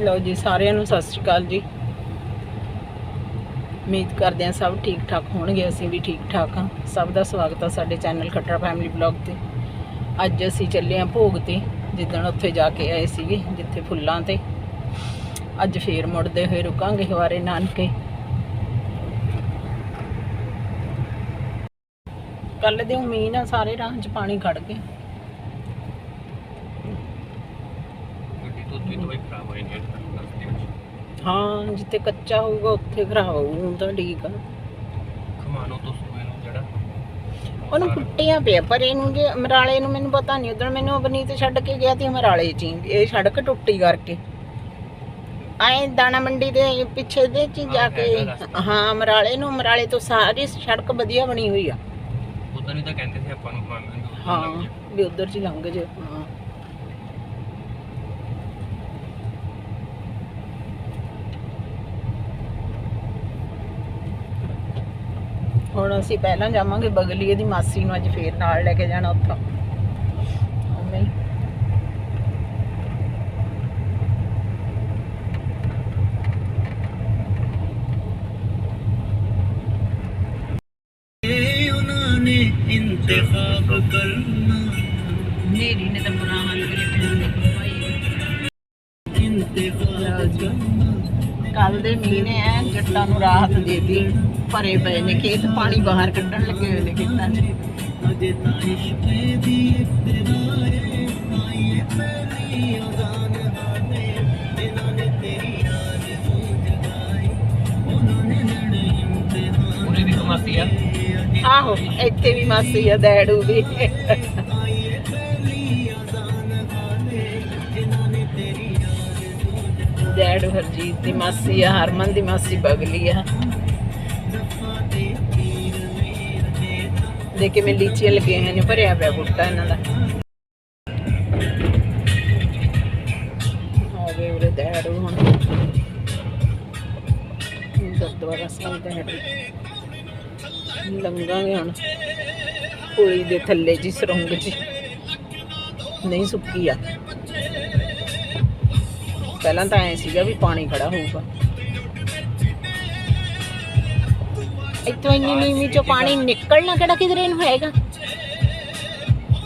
ਲਓ ਜੀ, ਸਾਰਿਆਂ ਨੂੰ ਸਤਿ ਸ਼੍ਰੀ ਅਕਾਲ ਜੀ। ਉਮੀਦ ਕਰਦੇ ਹਾਂ ਸਭ ਠੀਕ ਠਾਕ ਹੋਣਗੇ, ਅਸੀਂ ਵੀ ਠੀਕ ਠਾਕ ਹਾਂ। ਸਭ ਦਾ ਸਵਾਗਤ ਆ ਸਾਡੇ ਚੈਨਲ ਖੱਟਰ ਫੈਮਿਲੀ ਬਲੌਗ ਤੇ। ਅੱਜ ਅਸੀਂ ਚੱਲੇ ਹਾਂ ਭੋਗ ਤੇ, ਜਿੱਦਣ ਉੱਥੇ ਜਾ ਕੇ ਆਏ ਸੀਗੇ, ਜਿੱਥੇ ਫੁੱਲਾਂ ਤੇ। ਅੱਜ ਫੇਰ ਮੁੜਦੇ ਹੋਏ ਰੁਕਾਂਗੇ ਹਵਾਰੇ ਨਾਨਕੇ। ਕੱਲ ਦੇ ਮੀਂਹ ਨਾਲ ਸਾਰੇ ਰਾਹ 'ਚ ਪਾਣੀ ਖੜ ਗਿਆ। ਦਵਾਈ ਖਰਾਬ ਹੋਈ ਨਹੀਂ ਵਿੱਚ ਹਾਂ ਜਿੱਥੇ ਕੱਚਾ ਹੋਊਗਾ ਉੱਥੇ ਖਰਾਬ ਹੋਊ ਹੁਣ ਤਾਂ ਠੀਕ ਆ। ਖਮਾਨੋ ਤੋਂ ਸੂਏ ਨੂੰ ਜਿਹੜਾ ਉਹਨੂੰ ਪੁੱਟਿਆ ਪਿਆ ਪਰ ਇਹਨੂੰ ਜੇ ਮਰਾਲੇ ਨੂੰ ਮੈਨੂੰ ਪਤਾ ਨਹੀਂ ਉਦੋਂ ਮੈਨੂੰ ਅਬਨੀਤ ਛੱਡ ਕੇ ਗਿਆ ਤੇ ਮਰਾਲੇ ਚ ਹੀ। ਇਹ ਸੜਕ ਟੁੱਟੀ ਕਰਕੇ। ਆਏ ਦਾਣਾ ਮੰਡੀ ਦੇ ਪਿੱਛੇ ਦੇ ਚ ਹੀ ਜਾ ਕੇ ਹਾਂ ਮਰਾਲੇ ਨੂੰ ਮਰਾਲੇ ਤੋਂ ਸਾਰੀ ਸੜਕ ਵਧੀਆ ਬਣੀ ਹੋਈ ਆ। ਉਦੋਂ ਨਹੀਂ ਤਾਂ ਕਹਿੰਦੇ ਸੀ ਆਪਾਂ ਨੂੰ ਖਮਾਨੋ ਨੂੰ ਹਾਂ ਵੀ ਉਧਰ ਚ ਹੀ ਲੰਘ ਜੇ ਹਾਂ। ਹੁਣ ਅਸੀਂ ਪਹਿਲਾਂ ਜਾਵਾਂਗੇ ਬਗਲੀਏ ਦੀ ਮਾਸੀ ਨੂੰ ਅੱਜ ਫੇਰ ਨਾਲ ਲੈ ਕੇ ਜਾਣਾ ਉੱਥੋਂ ਉਵੇਂ ਹੀ। ਉਹਨਾਂ ਨੇ ਇੰਤਖਾਬ ਕਰਨਾ ਮੇਰੀ ਨੇ ਤਾਂ ਦੇ ਮੀਂਹ ਨੇ ਐ ਜੱਟਾਂ ਨੂੰ ਰਾਹਤ ਦੇਤੀ ਭਰੇ ਪਏ ਨੇ ਖੇਤ ਪਾਣੀ ਬਾਹਰ ਕੱਢਣ ਲੱਗੇ ਹੋਏ ਨੇ ਖੇਤਾਂ 'ਚ। ਅਜੇ ਤਾਂ ਇਸ਼ਕ ਦੀ ਇਬਤਦਾ ਏ ਆਈ ਪਹਿਲੀ ਅਜ਼ਾਨ ਹਾਲੇ ਇਹਨਾਂ ਨੇ ਤੇਰੀ ਯਾਦ ਨੂੰ ਜਗਾਈ ਉਹਨਾਂ ਨੇ ਲੜੇ ਇਮਤਿਹਾਨ ਉਹਦੀ ਵੀ ਕਮਾਤੀ ਆ? ਆਹੋ ਇੱਥੇ ਵੀ ਮਾਸੀ ਆ ਡੈਡੂ ਵੀ। ਡੈਡੂ ਹਰਜੀਤ ਦੀ ਮਾਸੀ ਆ, ਹਰਮਨ ਦੀ ਮਾਸੀ ਬਗਲੀ ਆ। ਦੇ ਕੇ ਮੈਂ ਲੀਚੀਆਂ ਲੱਗੇ ਨੇ, ਭਰਿਆ ਪਿਆ ਬੁੱਟਾ ਇਹਨਾਂ ਦਾ। ਆ ਉਰੇ ਡੈਡੂ ਹੁਣ। ਗੁਰਦੁਆਰਾ ਸਾਹਿਬ ਡੈਡੂ ਲੰਘਾਂਗੇ ਹੁਣ। ਪੁਲੀ ਦੇ ਥੱਲੇ ਜੀ, ਸਰੰਗ ਜੀ। ਨਹੀਂ ਸੁੱਕੀ ਆ। ਪਹਿਲਾਂ ਤਾਂ ਐ ਸੀਗਾ ਵੀ ਪਾਣੀ ਖੜਾ ਹੋਊਗਾ। ਇੱਥੋਂ ਇੰਨੀ ਨੀਵੀਂ ਚੋਂ ਪਾਣੀ ਨਿਕਲਣਾ ਕਿਹੜਾ ਕਿਧਰੇ ਨੂੰ ਹੈਗਾ?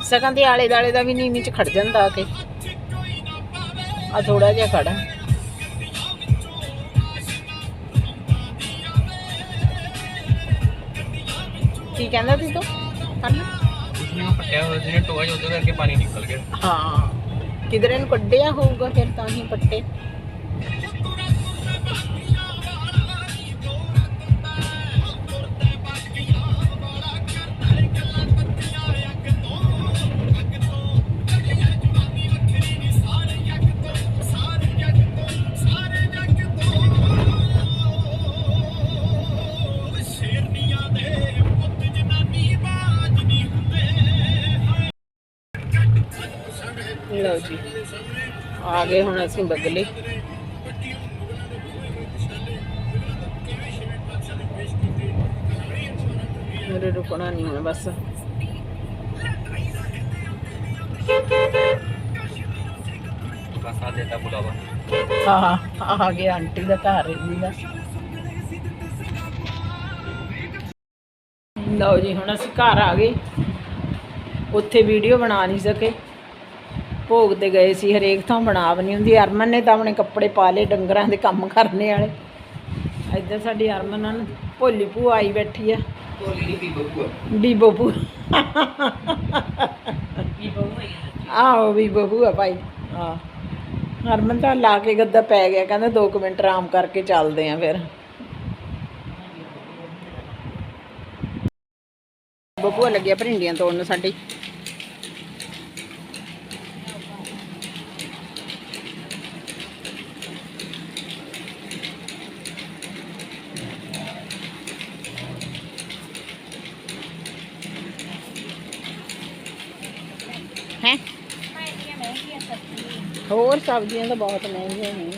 ਸਕਾਂ ਦੇ ਆਲੇ ਦਾਲੇ ਦਾ ਵੀ ਨੀਵੀਂ ਚ ਖੜ ਜਾਂਦਾ ਆ ਕੇ। ਆ ਥੋੜਾ ਜਿਹਾ ਖੜਾ। ਕੀ ਕਹਿੰਦਾ ਤੂੰ ਤੋਂ? ਕਰ ਲੈ ਉਸਨੇ ਪੱਟਿਆ ਹੋਇਆ ਸੀ ਟੋਆ ਉਹਦੇ ਕਰਕੇ ਪਾਣੀ ਨਿਕਲ ਗਿਆ। ਹਾਂ। ਕਿਧਰੇ ਨੂੰ ਕੱਢਿਆ ਹੋਊਗਾ ਫਿਰ ਤਾਂ ਹੀ ਪੱਟੇ। ਲਓ ਜੀ। ਆ ਗਏ ਹੁਣ ਅਸੀਂ ਬਦਲੇ। ਮੇਰੇ ਰੁਕਣਾ ਨਹੀਂ ਹੁਣ ਬਸ। ਬਸ ਆ ਦੇਤਾ ਬੁਲਾਵਾ ਹਾਂ, ਆ ਗਿਆ ਆਂਟੀ ਦਾ ਘਰ ਇਹਦੀ ਦਾ। ਲਓ ਜੀ, ਹੁਣ ਅਸੀਂ ਘਰ ਆ ਗਏ। ਉੱਥੇ ਵੀਡੀਓ ਬਣਾ ਨਹੀਂ ਸਕੇ। ਭੋਗ ਤੇ ਗਏ ਸੀ ਹਰੇਕ ਥਾਂ ਬਣਾ ਬਣੀ ਹੁੰਦੀ। ਅਰਮਨ ਨੇ ਤਾਂ ਆਪਣੇ ਕੱਪੜੇ ਪਾ ਲਏ ਡੰਗਰਾਂ ਦੇ ਕੰਮ ਕਰਨੇ ਵਾਲੇ। ਇੱਧਰ ਸਾਡੀ ਅਰਮਨ ਨਾਲ ਭੋਲੀ ਭੂਆ ਆਈ ਬੈਠੀ ਆ। ਕੋਲੀ ਦੀ ਬੱਬੂ ਬੀਬੋ ਭੂ ਆਹੋ ਵੀ ਬਹੂ ਆ। ਭਾਈ। ਹਾਂ। ਹਰਮਨ ਤਾਂ ਲਾ ਕੇ ਗੱਦਾ ਪੈ ਗਿਆ ਕਹਿੰਦਾ 2 ਮਿੰਟ ਆਰਾਮ ਕਰਕੇ ਚੱਲਦੇ ਆਂ ਫਿਰ। ਬੱਬੂਆ ਲੱਗਿਆ ਭਰਿੰਡੀਆਂ ਤੋੜਨ ਸਾਡੀ। ਹੋਰ ਸਬਜ਼ੀਆਂ ਤਾਂ ਬਹੁਤ ਮਹਿੰਗੀਆਂ ਨੇ।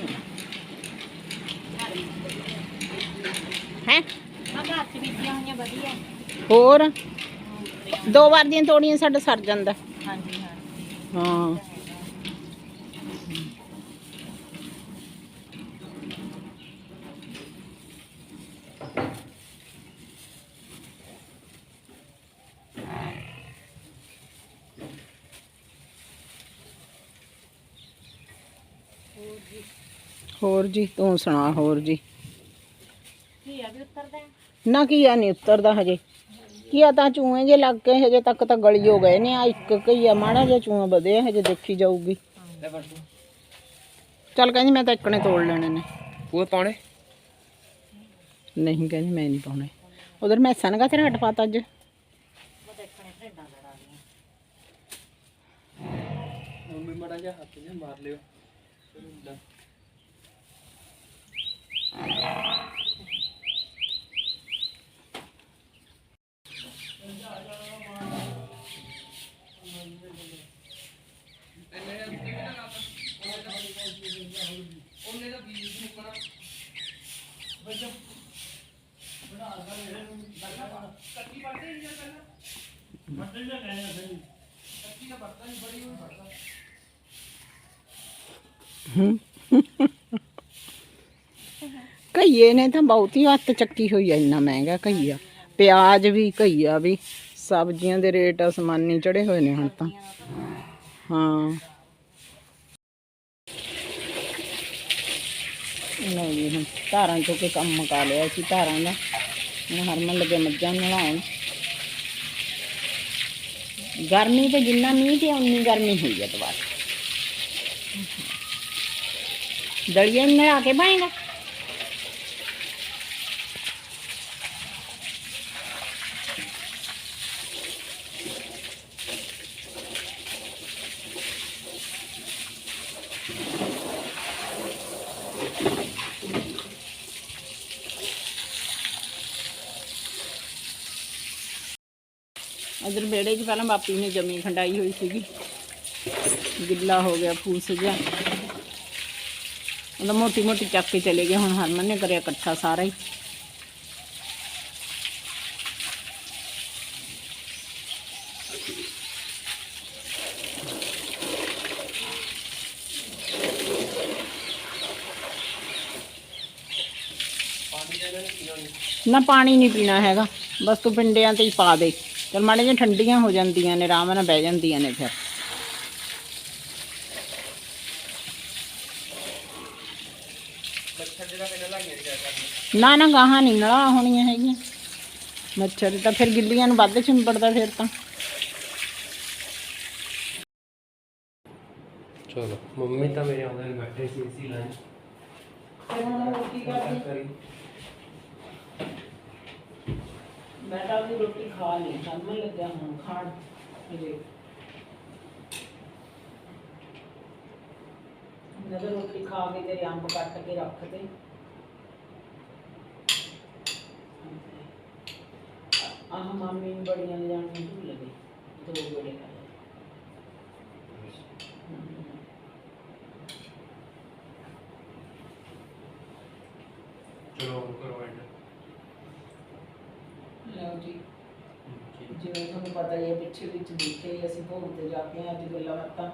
ਹੈ? ਹੋਰ? ਦੋ ਵਾਰ ਦੀਆਂ ਤੋੜੀਆਂ ਸਾਡਾ ਸਰ ਜਾਂਦਾ। ਹਾਂਜੀ ਹਾਂ। ਹੋਰ ਜੀ ਤੂੰ ਸੁਣਾ ਹੋਰ ਜੀ। ਕੀ ਆ ਵੀ ਉਤਰਦਾ ਨਾ ਕੀਆ ਨਹੀਂ ਉਤਰਦਾ ਹਜੇ। ਕੀਆ ਤਾਂ ਚੂਹੇ ਜੇ ਲੱਗ ਕੇ ਹਜੇ ਤੱਕ ਤਾਂ ਗਲੀ ਹੋ ਗਏ ਨੇ ਆ ਇੱਕ ਕੀਆ ਮਾੜਾ ਜਿਹਾ ਚੂਹਾ ਵਧਿਆ ਹਜੇ ਦੇਖੀ ਜਾਊਗੀ। ਚੱਲ ਕਹਿੰਦੀ ਮੈਂ ਤਾਂ ਇੱਕਣੇ ਤੋੜ ਲੈਣੇ ਨੇ। ਉਹ ਪਾਉਣੇ? ਨਹੀਂ ਕਹਿੰਦੀ ਮੈਂ ਨਹੀਂ ਪਾਉਣੇ। ਉਧਰ ਮੈਂ ਸਨਗਾ ਤੇਰਾ ਹਟ ਪਾਤਾ ਅੱਜ। ਮੰਮੀ ਮੜਾ ਜਿਹਾ ਹੱਥ ਜਿਹਾ ਮਾਰ ਲਿਓ। बर्तन का बर्तन हम्म। बड़ी हुई बर्तन ਘਈਏ ਨੇ ਤਾਂ ਬਹੁਤੀ ਹੱਥ ਚੱਕੀ ਹੋਈ ਐ ਇੰਨਾ ਮਹਿੰਗਾ ਘਈਆ ਪਿਆਜ਼ ਵੀ ਘਈਆ ਵੀ, ਸਬਜ਼ੀਆਂ ਦੇ ਰੇਟ ਅਸਮਾਨੀ ਚੜੇ ਹੋਏ ਨੇ ਹੁਣ ਤਾਂ। ਹਾਂ। ਨਹੀਂ ਹੁਣ ਧਾਰਾਂ ਚੋਂ ਕੇ ਕੰਮ ਮੁਕਾ ਲਿਆ ਸੀ, ਧਾਰਾਂ ਦਾ। ਹੁਣ ਹਰਮਨ ਲੱਗੇ ਮੱਝਾਂ ਨੂੰ ਨਲਾਉਣ ਗਰਮੀ ਤੇ ਜਿੰਨਾ ਮੀਂਹ ਤੇ ਉਨੀ ਗਰਮੀ ਹੋਈ ਹੈ ਦੁਬਾਰਾ। ਦਲੀਆ ਨੂੰ ਨਲਾ ਕੇ ਪਾਏਗਾ ਇਧਰ ਵਿਹੜੇ 'ਚ ਪਹਿਲਾਂ ਬਾਪੀ ਨੇ ਜਮੀ ਖੰਡਾਈ ਹੋਈ ਸੀਗੀ ਗਿੱਲਾ ਹੋ ਗਿਆ ਫੂਸ ਜਿਹਾ ਉਹਦਾ ਮੋਟੀ ਮੋਟੀ ਚੱਕ ਕੇ ਚਲੇ ਗਏ, ਹੁਣ ਹਰਮਨ ਨੇ ਕਰਿਆ ਇਕੱਠਾ ਸਾਰਾ ਹੀ। ਨਾ ਪਾਣੀ ਨਹੀਂ ਪੀਣਾ ਹੈਗਾ, ਬਸ ਤੂੰ ਪਿੰਡਿਆਂ ਤੇ ਹੀ ਪਾ ਦੇ। ਚਲ ਮਾੜੇ ਜਿਹੀਆਂ ਠੰਡੀਆਂ ਹੋ ਜਾਂਦੀਆਂ ਨੇ, ਆਰਾਮ ਨਾਲ ਬਹਿ ਜਾਂਦੀਆਂ ਨੇ ਫਿਰ। ਨਾ ਨਾ ਗਾਹਾਂ ਨਹੀਂ ਨਲਾ ਹੋਣੀਆਂ ਹੈਗੀਆਂ। ਮੱਛਰ ਤਾਂ ਫਿਰ ਗਿੱਲੀਆਂ ਨੂੰ ਵੱਧ ਚਿੰਬੜਦਾ ਫਿਰ ਤਾਂ। ਚਲੋ ਮੰਮੀ ਤਾਂ ਮੇਰੇ ਆਉਂਦੇ ਨੇ ਬੈਠੇ ਸੀ ਇਸੀ ਲਾਈਨ ਕਰੀ। ਮੈਂ ਤਾਂ ਆਪਣੀ ਰੋਟੀ ਖਾ ਲਈ ਸਾਹਮਣੇ ਲੱਗਿਆ ਹੁਣ ਖਾਣ ਹਜੇ ਮੈਂ ਤਾਂ ਰੋਟੀ ਖਾ ਕੇ ਤੇਰੇ ਅੰਬ ਕੱਟ ਕੇ ਰੱਖ ਦੇ ਮਾਮੀ ਨੂੰ ਬੜੀਆਂ ਲਿਜਾਣ ਨੂੰ ਭੁੱਲ ਗਈ ਦੋ ਬੜੇ ਕਰ ਚਲੋ ਕਰੋ ਐਂਡ। ਲਓ ਜੀ। ਜਿਵੇਂ ਤੁਹਾਨੂੰ ਪਤਾ ਹੀ ਹੈ ਪਿੱਛੇ ਵਿੱਚ ਦੇਖਿਆ ਹੀ ਅਸੀਂ ਭੋਗ ਤੇ ਜਾ ਕੇ ਆਏ ਅੱਜ ਗੱਲਾਂ ਬਾਤਾਂ।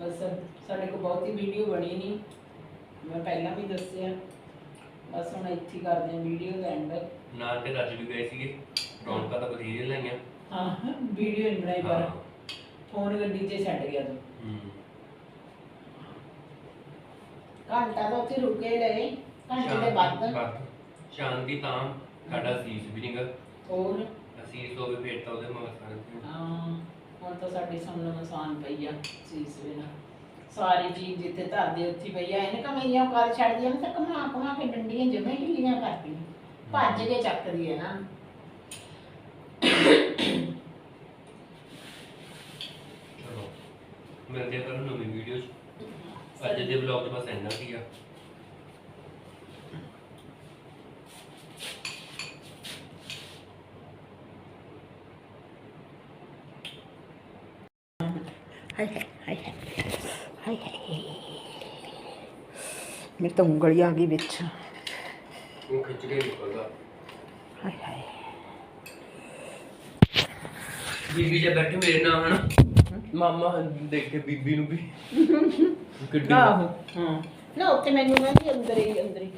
ਬਸ ਸਾਡੇ ਕੋਲ ਬਹੁਤੀ ਵੀਡੀਓ ਬਣੀ ਨਹੀਂ ਮੈਂ ਪਹਿਲਾਂ ਵੀ ਦੱਸਿਆ। ਬਸ ਹੁਣ ਇੱਥੇ ਹੀ ਕਰਦੇ ਹਾਂ ਵੀਡੀਓ ਦਾ ਐਂਡ ਨਾਲ ਤੇ ਰੱਜ ਵੀ ਗਏ ਸੀਗੇ। ਰੌਣਕਾਂ ਤਾਂ ਬਥੇਰੀਆਂ ਲਾਈਆਂ। ਹਾਂ ਵੀਡੀਓ ਨਹੀਂ ਬਣਾਈ ਪਰ ਫੋਨ ਗੱਡੀ 'ਚ ਛੱਡ ਗਿਆ ਤੂੰ। ਹੂੰ। ਘੰਟਾ ਤਾਂ ਉੱਥੇ ਰੁਕੇ ਰਹੇ ਘੰਟੇ ਦੇ ਬਾਅਦ। ਵੱਧ। ਸ਼ਾਂਤੀ ਤਾਂ ਸਾਡਾ ਸੀਸ ਵੀ ਨਹੀਂਗਾ ਹੋਰ? ਅਸੀਸ ਹੋਵੇ ਫੇਰ ਤਾਂ ਉਹਦੇ ਮਗਰ ਸਾਰੇ ਹਾਂ ਹੁਣ ਤਾਂ ਸਾਡੀ ਸੁਣਨ ਨੂੰ ਆਸਾਨ ਪਈ ਆ ਚੀਜ਼ ਬਿਨਾ ਸਾਰੀ ਚੀਜ਼ ਜਿੱਥੇ ਧਰਦੇ ਉੱਥੇ ਪਈ ਆ। ਇਹਨੇ ਕਮਈਆਂ ਕਰ ਛੱਡਦੀਆਂ ਨੇ ਤਾਂ ਕਮਾ ਕਮਾ ਕੇ ਡੰਡੀਆਂ ਜਮੇ ਢਿੱਲੀਆਂ ਕਰਦੀ ਭੱਜ ਕੇ ਚੱਕਦੀ ਹੈ ਨਾ ਚਲੋ ਮਿਲਦੇ ਆ ਕੱਲ੍ਹ ਨਵੀਂ ਵੀਡੀਓ 'ਚ। ਅੱਜ ਦੇ ਵਲੌਗ 'ਚ ਬਸ ਇੰਨਾ ਕੀ ਆ ਮੇਰੇ ਤਾਂ ਉਂਗਲੀ ਆ ਗਈ ਵਿੱਚ। ਉਹ ਖਿੱਚ ਕੇ ਨਿਕਲਦਾ ਹਾਏ ਹਾਏ। ਬੀਬੀ ਜੇ ਬੈਠੇ ਮੇਰੇ ਨਾਲ ਹਨਾ। ਮਾਮਾ ਦੇਖ ਕੇ ਬੀਬੀ ਨੂੰ ਵੀ। ਕਿੱਡੀ ਆਹੋ। ਹਾਂ। ਨਾ ਉੱਥੇ ਮੈਨੂੰ ਕਹਿੰਦੀ ਅੰਦਰ ਹੀ ਅੰਦਰ ਹੀ।